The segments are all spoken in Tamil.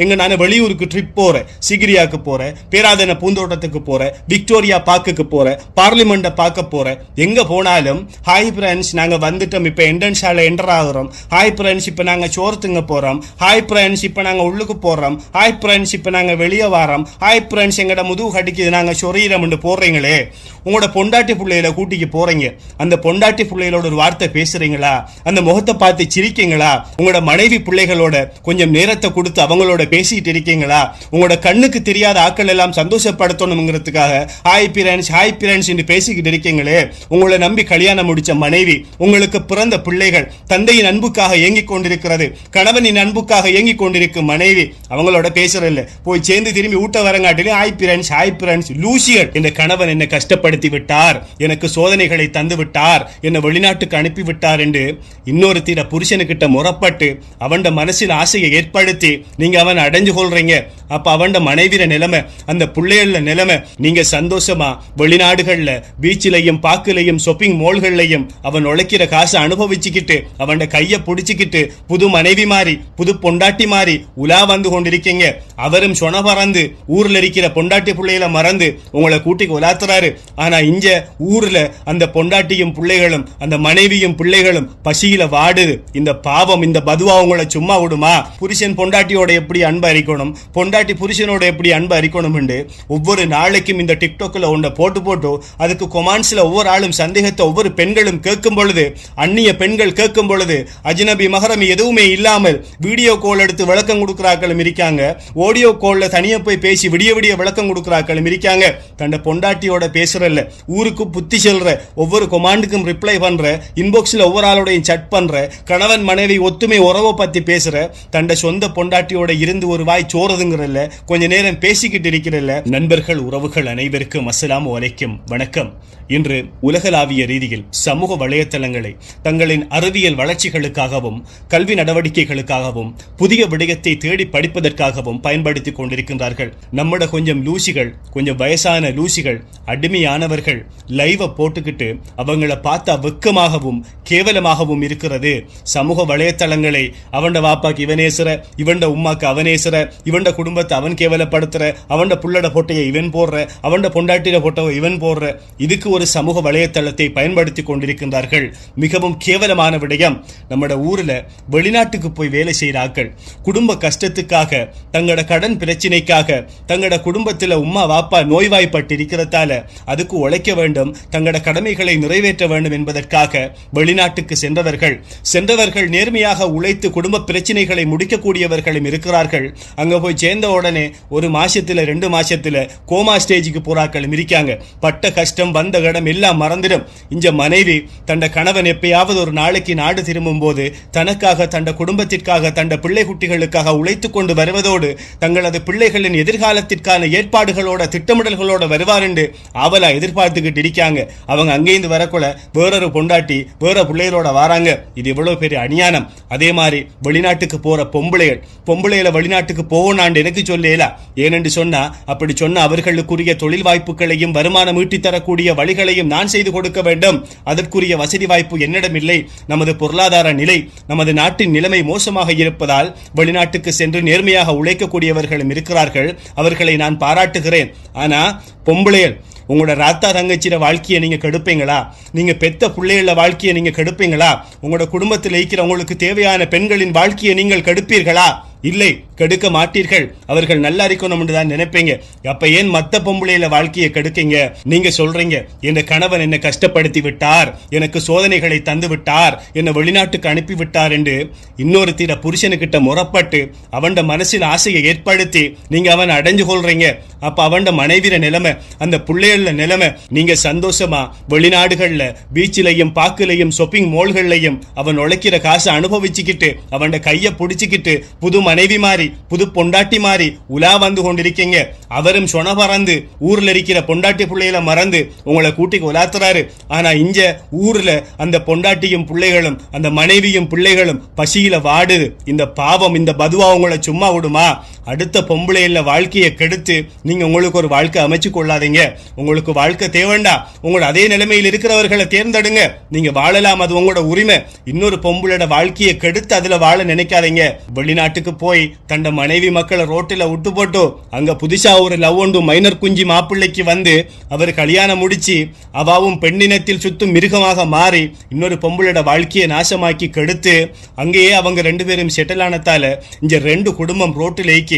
எங்க நான் வெளியூருக்கு ட்ரிப் போறேன். சிகிரியாக்கு போறேன். பேராதன பூந்தோட்டத்துக்கு போறேன். விக்டோரியா பார்க்குக்கு போறேன். பார்லிமெண்ட்டை பார்க்க போறேன். எங்க போனாலும் ஹாய் ஃப்ரெண்ட்ஸ் நாங்க வந்துட்டோம். இப்போ என்ட்ரன்ஸால என்டர் ஆகுறோம். ஹாய் ஃப்ரெண்ட்ஸ் இப்போ நாங்க சோர்த்துங்க போறோம். ஹாய் ஃப்ரெண்ட்ஸ் இப்போ நாங்க உள்ளுக்கு போறோம். ஹாய் ஃப்ரெண்ட்ஸ் இப்போ நாங்க வெளியே வரோம். ஹாய் ஃப்ரெண்ட்ஸ் எங்கட முதுகு கடிக்குது. நாங்க சொரீரம்னு போடுறீங்களே. உங்களோட பொண்டாட்டி பிள்ளையில கூட்டிக்கு போறீங்க. அந்த பொண்டாட்டி பிள்ளைகளோட ஒரு வார்த்தை பேசுறீங்களா? அந்த முகத்தை பார்த்து சிரிக்கீங்களா உங்களோட மனைவி பிள்ளைகளோட கொஞ்சம் நேரத்தை கொடுத்து அவங்களோட கூட பேசிட்டு இருக்கீங்களா? உங்களோட கண்ணுக்கு தெரியாத ஆக்கள் எல்லாம் சந்தோஷப்படுத்தணுங்கிறதுக்காக ஹாய் பிரான்ஸ் ஹாய் பிரான்ஸ் என்று பேசிக்கிட்டு இருக்கீங்களே. உங்களை நம்பி கல்யாணம் முடிச்ச மனைவி உங்களுக்கு பிறந்த பிள்ளைகள் தந்தையின் அன்புக்காக இயங்கிக் கொண்டிருக்கிறது கணவனின் அன்புக்காக இயங்கிக் கொண்டிருக்கும் மனைவி அவங்களோட பேசுறதில்ல. போய் சேர்ந்து திரும்பி ஊட்ட வரங்காட்டிலே ஹாய் பிரான்ஸ் ஹாய் பிரான்ஸ் லூசியர். இந்த கணவன் என்னை கஷ்டப்படுத்தி விட்டார். எனக்கு சோதனைகளை தந்து விட்டார். என்னை வெளிநாட்டுக்கு அனுப்பி விட்டார் என்று இன்னொரு தீர புருஷனுக்கிட்ட முறப்பட்டு அவன் மனசின் ஆசையை ஏற்படுத்தி நீங்க அவன் அடைஞ்சு கொள்றீங்க. அப்ப அவன் மனைவிர நிலைமை அந்த பிள்ளைகள நிலைமை நீங்க சந்தோஷமா வெளிநாடுகள்ல பீச்சிலையும் பாக்குலையும் ஷாப்பிங் மால்கள்லையும் அவன் உழைக்கிற காசை அனுபவிச்சுக்கிட்டு அவன் கைய புடிச்சுக்கிட்டு புது மனைவி மாறி புது பொண்டாட்டி மாறி உலா வந்து கொண்டிருக்கீங்க. அவரும் சொன பறந்து ஊர்ல இருக்கிற பொண்டாட்டி பிள்ளைகளை மறந்து உங்களை கூட்டிக்கு உலாத்துறாரு. ஆனா இங்க ஊர்ல அந்த பொண்டாட்டியும் பிள்ளைகளும் அந்த மனைவியும் பிள்ளைகளும் பசியில வாடுது. இந்த பாவம் இந்த பதுவா உங்களை சும்மா விடுமா? புருஷன் பொண்டாட்டியோட எப்படி அன்பு அறிக்கணும் பொண்டாட்டி புருஷனோட எப்படி அன்பு அறிக்கணும் ஒவ்வொரு நாளைக்கும் இந்த டிக்டாக்கில் ஒன்றை போட்டு போட்டு அதுக்கு கொமான்ஸில் ஒவ்வொரு ஆளும் சந்தேகத்தை ஒவ்வொரு பெண்களும் கேட்கும் பொழுது அந்நிய பெண்கள் கேட்கும் பொழுது அஜ்னபி மகரம் எதுவுமே இல்லாமல் வீடியோ கால் எடுத்து விளக்கம் கொடுக்குறாக்களும் இருக்காங்க. ஆடியோ காலில் தனியா போய் பேசி விடிய விடிய விளக்கம் கொடுக்குறாக்களும் இருக்காங்க. தன்னை பொண்டாட்டியோட பேசுகிறல்ல ஊருக்கு புத்தி சொல்ற ஒவ்வொரு கொமாண்டுக்கும் ரிப்ளை பண்ற இன்பாக்ஸ்ல ஒவ்வொரு ஆளோடையும் சட் பண்ற கணவன் மனைவி ஒத்துமை உறவை பத்தி பேசுற தன்னை சொந்த பொண்டாட்டியோட இருந்து ஒரு வாய் இருக்கிறல்ல கொஞ்ச நேரம் பேசிக்கிட்டு இருக்கிறல்ல நண்பர்கள் உறவுகள் அனைவருக்கும் அஸ்ஸலாமு அலைக்கும் வணக்கம். இன்று உலகளாவிய ரீதியில் சமூக வலைத்தளங்களை தங்களின் அறிவியல் வளர்ச்சிகளுக்காகவும் கல்வி நடவடிக்கைகளுக்காகவும் புதிய விடயத்தை தேடி படிப்பதற்காகவும் பயன்படுத்திக் கொண்டிருக்கின்றார்கள். நம்மட கொஞ்சம் லூசிகள் கொஞ்சம் வயசான லூசிகள் அடிமையானவர்கள் லைவ போட்டுக்கிட்டு அவங்கள பார்த்தா வெக்கமாகவும் கேவலமாகவும் இருக்கிறது. சமூக வலைத்தளங்களை அவண்ட வாப்பாக்கு இவனேசுற இவண்ட உம்மாக்கு அவனேசுற குடும்ப குடும்பத்தை அவன் கேவலப்படுத்துற அவன் புள்ளட போட்டையை இவன் போடுற அவன் பொண்டாட்டிட போட்டவை இவன் போடுற இதுக்கு ஒரு சமூக வலைத்தளத்தை பயன்படுத்தி கொண்டிருக்கின்றார்கள். மிகவும் கேவலமான விடயம். நம்மட ஊரில் வெளிநாட்டுக்கு போய் வேலை செய்கிறார்கள் குடும்ப கஷ்டத்துக்காக தங்களோட கடன் பிரச்சினைக்காக தங்களோட குடும்பத்தில் உம்மா வாப்பா நோய்வாய்ப்பட்டு இருக்கிறதால அதுக்கு உழைக்க வேண்டும் தங்களோட கடமைகளை நிறைவேற்ற வேண்டும் என்பதற்காக வெளிநாட்டுக்கு சென்றவர்கள். சென்றவர்கள் நேர்மையாக உழைத்து குடும்ப பிரச்சனைகளை முடிக்கக்கூடியவர்களும் இருக்கிறார்கள். அங்கே போய் சேர்ந்த உடனே ஒரு மாசத்துல ரெண்டு மாசத்துல கோமா ஸ்டேஜுக்கு போறாக்களும் இருக்காங்க பட்ட கஷ்டம் வந்த கடம் எல்லாம் மறந்துடும். இந்த மனைவி தண்ட கணவன் எப்பயாவது ஒரு நாளைக்கு நாடு திரும்பும் போது தனக்காக தண்ட குடும்பத்திற்காக தண்ட பிள்ளை குட்டிகளுக்காக உழைத்து கொண்டு வருவதோடு தங்களது பிள்ளைகளின் எதிர்காலத்திற்கான ஏற்பாடுகளோட திட்டமிடல்களோட வருவார் என்று ஆவலா எதிர்பார்த்துக்கிட்டு இருக்காங்க. அவங்க அங்கேருந்து வரக்குள்ள வேறொரு பொண்டாட்டி வேற பிள்ளைகளோட வராங்க. இது இவ்வளவு பெரிய அநியானம். அதே மாதிரி வெளிநாட்டுக்கு போற பொம்பளைகள் பொம்பளையில வெளிநாட்டுக்கு போகணாண்டு எனக்கு சொல்லேலா? ஏனென்று சொன்னா அப்படி சொன்ன அவர்களுக்குரிய தொழில் வாய்ப்புகளையும் வருமானம் ஈட்டித்தரக்கூடிய வழிகளையும் நான் செய்து கொடுக்க வேண்டும். அதற்குரிய வசதி வாய்ப்பு என்னிடம் இல்லை நமது பொருளாதார நிலை நமது நாட்டின் நிலைமை மோசமாக இருப்பதால் வெளிநாட்டுக்கு சென்று நேர்மையாக உழைக்கக்கூடியவர்களும் இருக்கிறார்கள். அவர்களை நான் பாராட்டுகிறேன். ஆனா பொம்பளையர் உங்களோட ராத்தா தங்கச்சிர வாழ்க்கையை நீங்க கெடுப்பீங்களா? நீங்க பெத்த பிள்ளைகள வாழ்க்கையை நீங்க கெடுப்பீங்களா? உங்களோட குடும்பத்தில் இருக்கிற உங்களுக்கு தேவையான பெண்களின் வாழ்க்கையை நீங்கள் கெடுப்பீர்களா? இல்லை கெடுக்க மாட்டீர்கள். அவர்கள் நல்லா இருக்கணும் தான் நினைப்பீங்க. அப்ப ஏன் மத்த பொம்பளையில வாழ்க்கையை கெடுக்கீங்க? நீங்க சொல்றீங்க என் கணவன் என்னை கஷ்டப்படுத்தி விட்டார். எனக்கு சோதனைகளை தந்து விட்டார். என்னை வெளிநாட்டுக்கு அனுப்பி விட்டார் என்று இன்னொரு தீர புருஷனுக்கிட்ட முறப்பட்டு அவன் மனசில் ஆசையை ஏற்படுத்தி நீங்க அவன் அடைஞ்சு கொள்றீங்க. அப்ப அவன் மனைவிர நிலைமை அந்த பிள்ளைகள நிலைமை நீங்க சந்தோஷமா? வெளிநாடுகள்ல பீச்சிலையும் பாக்குலையும் ஷாப்பிங் மால்கள்லையும் அவன் உழைக்கிற காசை அனுபவிச்சுக்கிட்டு அவன் கையை பிடிச்சிக்கிட்டு புது மனைவி மாறி புது பொண்டாட்டி மாறி உலா வந்து கொண்டிருக்கீங்க. அவரும் சொன பறந்து ஊர்ல இருக்கிற பொண்டாட்டி பிள்ளைகளை மறந்து உங்களை கூட்டிக்கு உலாத்துறாரு ஆனா இங்க ஊர்ல அந்த பொண்டாட்டியும் பிள்ளைகளும் அந்த மனைவியும் பிள்ளைகளும் பசியில வாடுது. இந்த பாவம் இந்த பதுவா உங்களை சும்மா விடுமா? அடுத்த பொம்பளையில் வாழ்க்கையை கெடுத்து நீங்கள் உங்களுக்கு ஒரு வாழ்க்கை அமைச்சு கொள்ளாதீங்க. உங்களுக்கு வாழ்க்கை தேவைண்டா. உங்களோட அதே நிலைமையில் இருக்கிறவர்களை தேர்ந்தெடுங்க. நீங்கள் வாழலாம் அது உங்களோட உரிமை. இன்னொரு பொம்பளோட வாழ்க்கையை கெடுத்து அதில் வாழ நினைக்காதீங்க. வெளிநாட்டுக்கு போய் தண்ட மனைவி மக்களை ரோட்டில் விட்டு போட்டு அங்கே புதுசாக ஒரு லவ் ஒன்று மைனர் குஞ்சி மாப்பிள்ளைக்கு வந்து அவர் கல்யாணம் முடிச்சு அவாவும் பெண்ணினத்தில் சுத்தும் மிருகமாக மாறி இன்னொரு பொம்பளோட வாழ்க்கையை நாசமாக்கி கெடுத்து அங்கேயே அவங்க ரெண்டு பேரும் செட்டில் ஆனதால இங்கே ரெண்டு குடும்பம் ரோட்டில் ஏக்கி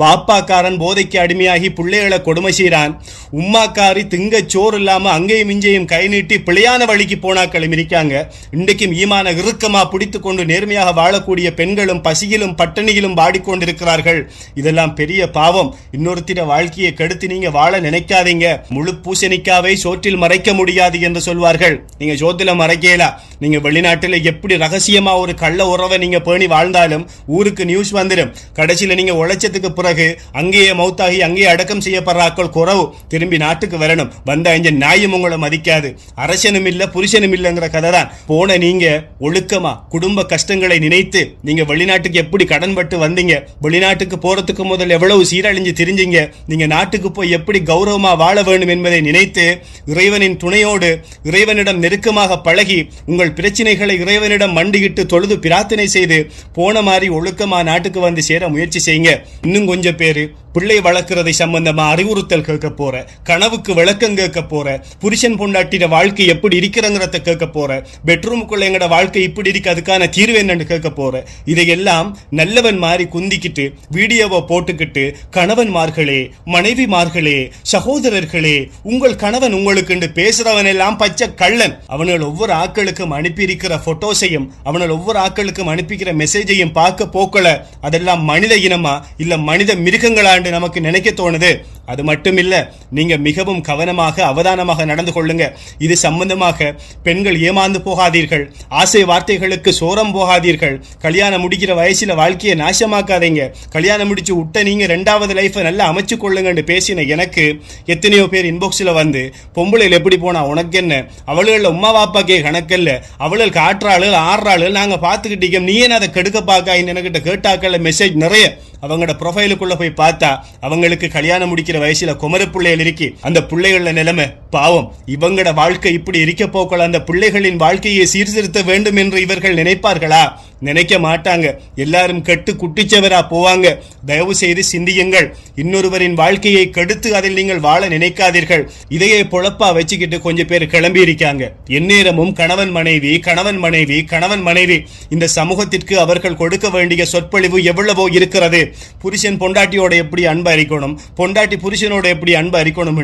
வாப்பாக்காரன் போதைக்கு அடிமையாகி பிள்ளைகளை கொடுமை செய்கிறான். உம்மாக்காரி திங்க சோறு இல்லாமல் அங்கேயும் இங்கேயும் கை நீட்டி பிழையான வழிக்கு போனாக்களும் இருக்காங்க இன்றைக்கும் ஈமான இறுக்கமாக பிடித்து கொண்டு நேர்மையாக வாழக்கூடிய பெண்களும் பசியிலும் பட்டினியிலும் வாடிக்கொண்டிருக்கிறார்கள். இதெல்லாம் பெரிய பாவம். இன்னொருத்திட வாழ்க்கையை கெடுத்து நீங்கள் வாழ நினைக்காதீங்க. முழு பூசணிக்காவை சோற்றில் மறைக்க முடியாது என்று சொல்வார்கள். நீங்கள் சோத்தில் மறைக்கலா? நீங்கள் வெளிநாட்டில் எப்படி ரகசியமாக ஒரு கள்ள உறவை நீங்கள் பேணி வாழ்ந்தாலும் ஊருக்கு நியூஸ் வந்துடும் கடைசியில நீங்க வருஷத்துக்கு பிறகு அங்கேயே மௌத்தாகி அங்கேயே அடக்கம் செய்யப்படுறாக்கள் குறவு திரும்பி நாட்டுக்கு வரணும். வந்த இங்க நியாயம் உங்களை மதிக்காது. அரசனும் இல்லை புருஷனும் இல்லைங்கிற கதை தான் போன நீங்க ஒழுக்கமா குடும்ப கஷ்டங்களை நினைத்து நீங்க வெளிநாட்டுக்கு எப்படி கடன்பட்டு வந்தீங்க? வெளிநாட்டுக்கு போறதுக்கு முதல் எவ்வளவு சீரழிஞ்சு திரிஞ்சீங்க? நீங்க நாட்டுக்கு போய் எப்படி கௌரவமா வாழ வேண்டும் என்பதை நினைத்து இறைவனின் துணையோடு இறைவனிடம் நெருக்கமாக பழகி உங்கள் பிரச்சனைகளை இறைவனிடம் மண்டியிட்டு தொழுது பிரார்த்தனை செய்து போன மாதிரி ஒழுக்கமா நாட்டுக்கு வந்து சேர முயற்சி செய்யுங்க. இன்னும் கொஞ்சம் பேரு பிள்ளை வளர்க்குறதை சம்பந்தமா அறிவுறுத்தல் கேட்க போற கனவுக்கு விளக்கம் கேட்க போற புருஷன் பொண்டாட்டின வாழ்க்கை எப்படி இருக்கிறங்கிறத கேட்க போற பெட்ரூமுக்குள்ள எங்களோட வாழ்க்கை இப்படி இருக்கு அதுக்கான தீர்வு என்னன்னு கேட்க போற. இதையெல்லாம் நல்லவன் மாதிரி குந்திக்கிட்டு வீடியோவை போட்டுக்கிட்டு கணவன்மார்களே மனைவிமார்களே சகோதரர்களே உங்கள் கணவன் உங்களுக்கு பேசுறவன் எல்லாம் பச்சை கள்ளன். அவனுள் ஒவ்வொரு ஆட்களுக்கும் அனுப்பியிருக்கிற போட்டோஸையும் அவனால் ஒவ்வொரு ஆட்களுக்கும் அனுப்பிக்கிற மெசேஜையும் பார்க்க போக்கல. அதெல்லாம் மனித இனமா இல்ல மனித மிருகங்களாண்டு நமக்கு நினைக்க தோணுது. அது மட்டும் இல்லை நீங்கள் மிகவும் கவனமாக அவதானமாக நடந்து கொள்ளுங்க. இது சம்பந்தமாக பெண்கள் ஏமாந்து போகாதீர்கள். ஆசை வார்த்தைகளுக்கு சோரம் போகாதீர்கள். கல்யாணம் முடிக்கிற வயசில் வாழ்க்கையை நாசமாக்காதீங்க. கல்யாணம் முடிச்சு விட்ட நீங்கள் ரெண்டாவது லைஃபை நல்லா அமைச்சு கொள்ளுங்கன்னு பேசின எனக்கு எத்தனையோ பேர் இன்பாக்ஸில் வந்து பொம்பளையில் எப்படி போனா உனக்கு என்ன அவள்களில் உமா வாப்பாக்கே கணக்கல்ல. அவளுக்கு ஆற்றாளு ஆடுறாளு நாங்கள் பார்த்துக்கிட்டீங்க நீ என்ன அதை கெடுக்க பார்க்க என்கிட்ட கேட்டாக்கல மெசேஜ் நிறைய. அவங்களோட ப்ரொஃபைலுக்குள்ளே போய் பார்த்தா அவங்களுக்கு கல்யாணம் முடிக்கிற படிக்கிற வயசுல குமர பிள்ளைகள் இருக்கி அந்த பிள்ளைகள நிலைமை பாவம். இவங்கட வாழ்க்கை இப்படி இருக்க போக்கள் அந்த பிள்ளைகளின் வாழ்க்கையை சீர்திருத்த வேண்டும் என்று இவர்கள் நினைப்பார்களா? நினைக்க மாட்டாங்க. எல்லாரும் கெட்டு குட்டிச்சவரா போவாங்க. தயவு செய்து சிந்தியுங்கள். இன்னொருவரின் வாழ்க்கையை கெடுத்து அதில் நீங்கள் வாழ நினைக்காதீர்கள். இதையே பொழப்பா வச்சுக்கிட்டு கொஞ்சம் பேர் கிளம்பி இருக்காங்க. எந்நேரமும் கணவன் மனைவி கணவன் மனைவி கணவன் மனைவி. இந்த சமூகத்திற்கு அவர்கள் கொடுக்க வேண்டிய சொற்பொழிவு எவ்வளவோ இருக்கிறது. புருஷன் பொண்டாட்டியோட எப்படி அன்பு அறிக்கணும் பொண்டாட்டி புருஷனோட எப்படி அன்பு அறிக்கணும்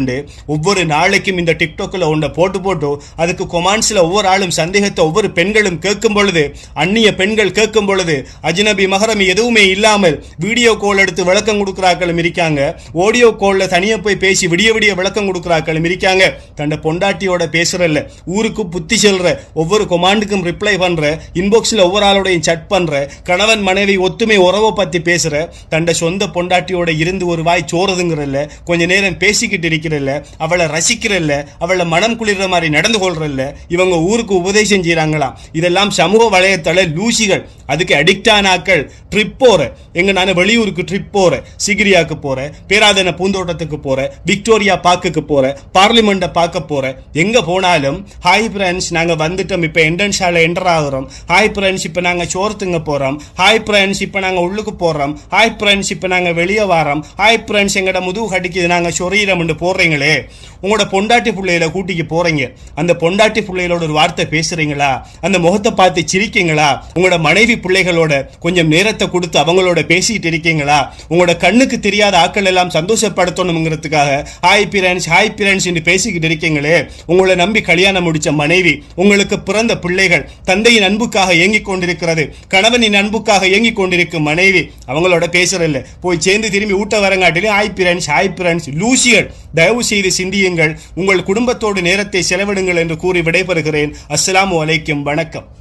ஒவ்வொரு நாளைக்கும் இந்த டிக்டாக்கில் ஒன்றை போட்டு போட்டு அதுக்கு கொமான்ஸில் ஒவ்வொரு ஆளும் சந்தேகத்தை ஒவ்வொரு பெண்களும் கேட்கும் பொழுது அந்நிய பெண்கள் கேட்கும் பொழுது அஜ்னபி மகரம் எதுவுமே இல்லாமல் வீடியோ கால் எடுத்து விளக்கம் கொடுக்குறாக்களும் இருக்காங்க. ஆடியோ காலில் தனியாக போய் பேசி விடிய விடிய விளக்கம் கொடுக்குறாக்களும் இருக்காங்க. தன்னை பொண்டாட்டியோட பேசுகிறல்ல ஊருக்கு புத்தி செல்கிற ஒவ்வொரு கொமாண்டுக்கும் ரிப்ளை பண்ணுற இன்பாக்ஸில் ஒவ்வொரு ஆளோடையும் சட் பண்ணுற கணவன் மனைவி ஒத்துமை உறவை பற்றி பேசுகிற தன்னை சொந்த பொண்டாட்டியோட இருந்து ஒரு வாய் சோறுதுங்கிறல்ல கொஞ்ச நேரம் பேசிக்கிட்டு இருக்கிறல்ல அவளை ரசிக்கிறல்ல அவளை மனம் குளிர்ற மாதிரி நடந்து கொள்றல்ல இவங்க ஊருக்கு உபதேசம் செய்கிறாங்களாம் இதெல்லாம் சமூக வலையத்தள லூசிகள். அதுக்கு அடிக்ட் ஆனாக்கள் ட்ரிப் போகிறேன் எங்க நான் வெளியூருக்கு ட்ரிப் போகிறேன் சிகிரியாவுக்கு போகிறேன் பேராதன பூந்தோட்டத்துக்கு போகிறேன் விக்டோரியா பார்க்குக்கு போகிறேன் பார்லிமெண்ட்டை பார்க்க போகிறேன் எங்க போனாலும் ஹாய் ஃப்ரெண்ட்ஸ் நாங்க வந்துட்டோம். இப்போ என்ட்ரன்ஸால என்டர் ஆகுறோம். ஹாய் ஃப்ரெண்ட்ஸ் இப்போ நாங்க சோர்த்துங்க போறோம். ஹாய் ஃப்ரெண்ட்ஸ் இப்போ நாங்க உள்ளுக்கு போறோம். ஹாய் ஃப்ரெண்ட்ஸ் இப்போ நாங்க வெளியே வரோம். ஹாய் ஃப்ரெண்ட்ஸ் எங்களோட முதுகு கடிக்குது நாங்க சொரீரம்னு போடுறீங்களே. உங்களோட பொண்டாட்டி பிள்ளையில கூட்டிக்கு போறீங்க. அந்த பொண்டாட்டி பிள்ளைகளோட ஒரு வார்த்தை பேசுறீங்களா? அந்த முகத்தை பார்த்து சிரிக்கீங்களா உங்களோட மனைவி பிள்ளைகளோட கொஞ்சம் நேரத்தை கொடுத்து அவங்களோட பேசிக்கிட்டு இருக்கீங்களா? உங்களோட கண்ணுக்கு தெரியாத ஆட்கள் எல்லாம் சந்தோஷப்படுத்தணுங்கிறதுக்காக ஹாய் பிரான்ஸ் ஹாய் பிரான்ஸ் என்று பேசிக்கிட்டு இருக்கீங்களே. உங்களை நம்பி கல்யாணம் முடிச்ச மனைவி உங்களுக்கு பிறந்த பிள்ளைகள் தந்தையின் அன்புக்காக இயங்கிக் கொண்டிருக்கிறது கணவனின் அன்புக்காக இயங்கிக் கொண்டிருக்கும் மனைவி அவங்களோட பேசுறதில்ல. போய் சேர்ந்து திரும்பி ஊட்ட வரங்காட்டிலும் ஹாய் பிரான்ஸ் ஹாய் ஃப்ரெண்ட்ஸ் லூசிகள் தயவு செய்து சிந்தியுங்கள். உங்கள் குடும்பத்தோடு நேரத்தை செலவிடுங்கள் என்று கூறி விடைபெறுகிறேன். அஸ்லாம் அலைக்கும். வணக்கம்.